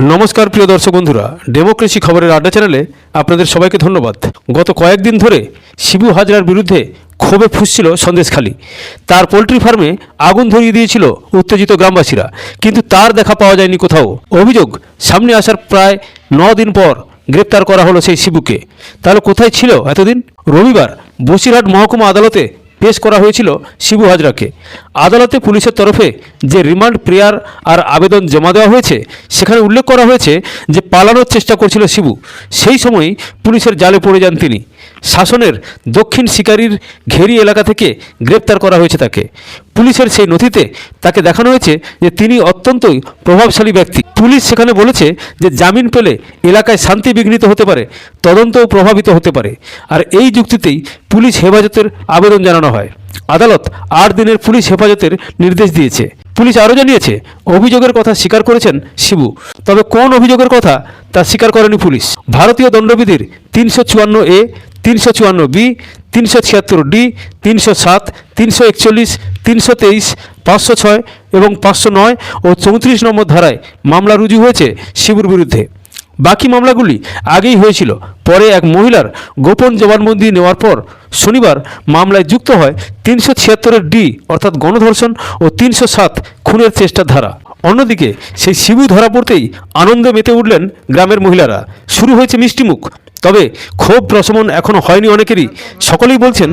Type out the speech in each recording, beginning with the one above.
নমস্কার, প্রিয় দর্শক বন্ধুরা। ডেমোক্রেসি খবরের আড্ডা চ্যানেলে আপনাদের সবাইকে ধন্যবাদ। গত কয়েকদিন ধরে শিবু হাজরার বিরুদ্ধে ক্ষোভে ফুসছিল সন্দেশখালী। তার পোলট্রি ফার্মে আগুন ধরিয়ে দিয়েছিল উত্তেজিত গ্রামবাসীরা। কিন্তু তার দেখা পাওয়া যায়নি কোথাও। অভিযোগ সামনে আসার প্রায় ন দিন পর গ্রেপ্তার করা হলো সেই শিবুকে। তাহলে কোথায় ছিল এতদিন? রবিবার বসিরহাট মহকুমা আদালতে পেশ করা হয়েছিল শিবু হাজরাকে। আদালতে পুলিশের তরফে যে রিমান্ড, প্রেয়ার আর আবেদন জমা দেওয়া হয়েছে, সেখানে উল্লেখ করা হয়েছে যে পালানোর চেষ্টা করছিল শিবু। সেই সময় পুলিশের জালে পড়ে যান তিনি। শাসনের দক্ষিণ শিকারির ঘেরি এলাকা থেকে গ্রেপ্তার করা হয়েছে তাকে। পুলিশের সেই নথিতে তাকে দেখানো হয়েছে যে তিনি অত্যন্তই প্রভাবশালী ব্যক্তি। পুলিশ সেখানে বলেছে যে জামিন পেলে এলাকায় শান্তি বিঘ্নিত হতে পারে, তদন্তও প্রভাবিত হতে পারে। আর এই যুক্তিতেই পুলিশ হেফাজতের আবেদন জানানো হয়। আদালত আট দিনের পুলিশ হেফাজতের নির্দেশ দিয়েছে। পুলিশ আরও জানিয়েছে, অভিযোগের কথা স্বীকার করেছেন শিবু। তবে কোন অভিযোগের কথা তা স্বীকার করেনি পুলিশ। ভারতীয় দণ্ডবিধির তিনশো চুয়ান্ন এ, তিনশো চুয়ান্ন বি তিনশো ছিয়াত্তর ডি, তিনশো সাত, তিনশো একচল্লিশ, তিনশো তেইশ, পাঁচশো ছয় এবং পাঁচশো নয় ও চৌত্রিশ নম্বর ধারায় মামলা রুজু হয়েছে শিবুর বিরুদ্ধে। বাকি মামলাগুলি আগেই হয়েছিল, পরে এক মহিলার গোপন জবানবন্দি নেওয়ার পর শনিবার মামলায় যুক্ত হয় তিনশো ছিয়াত্তরের ডি, অর্থাৎ গণধর্ষণ ও তিনশো সাত খুনের চেষ্টার ধারা অন্যদিকে সেই শিবু ধরা পড়তেই আনন্দে মেতে উঠলেন গ্রামের মহিলারা। শুরু হয়েছে মিষ্টিমুখ। তবে ক্ষোভ প্রশমন এখনও হয়নি অনেকেরই। সকলেই বলছেন,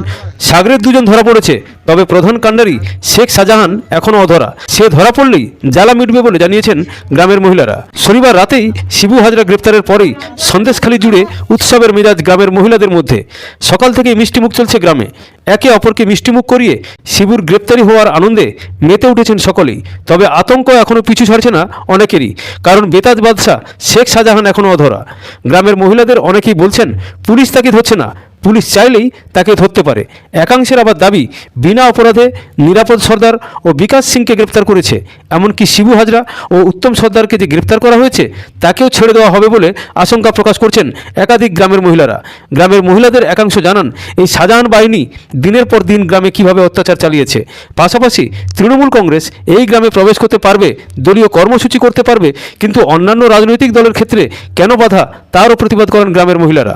সাগরের দুজন ধরা পড়েছে, তবে প্রধান কাণ্ডারি শেখ শাহজাহান এখনও অধরা। সে ধরা পড়লেই জ্বালা মিটবে বলে জানিয়েছেন গ্রামের মহিলারা। শনিবার রাতেই শিবু হাজরা গ্রেপ্তারের পরেই সন্দেশখালী জুড়ে উৎসবের মেজাজ গ্রামের মহিলাদের মধ্যে। সকাল থেকে মিষ্টিমুখ চলছে গ্রামে। একে অপরকে মিষ্টিমুখ করিয়ে শিবুর গ্রেপ্তারি হওয়ার আনন্দে মেতে উঠেছেন সকলেই। তবে আতঙ্ক এখনও পিছু ছাড়ছে না অনেকেরই, কারণ বেতাজ বাদশাহ শেখ শাহজাহান এখনও অধরা। গ্রামের মহিলাদের অনেকেই বলছেন পুলিশ তাকে ধরছে না। পুলিশ চাইলেই তাকে ধরতে পারে। একাংশের আবার দাবি, বিনা অপরাধে নিরাপদ সর্দার ও বিকাশ সিংকে গ্রেপ্তার করেছে। এমনকি শিবু হাজরা ও উত্তম সর্দারকে যে গ্রেপ্তার করা হয়েছে, তাকেও ছেড়ে দেওয়া হবে বলে আশঙ্কা প্রকাশ করছেন একাধিক গ্রামের মহিলারা। গ্রামের মহিলাদের একাংশ জানান, এই শাহজাহান বাহিনী দিনের পর দিন গ্রামে কীভাবে অত্যাচার চালিয়েছে। পাশাপাশি তৃণমূল কংগ্রেস এই গ্রামে প্রবেশ করতে পারবে, দলীয় কর্মসূচি করতে পারবে, কিন্তু অন্যান্য রাজনৈতিক দলের ক্ষেত্রে কেন বাধা, তারও প্রতিবাদ করেন গ্রামের মহিলারা।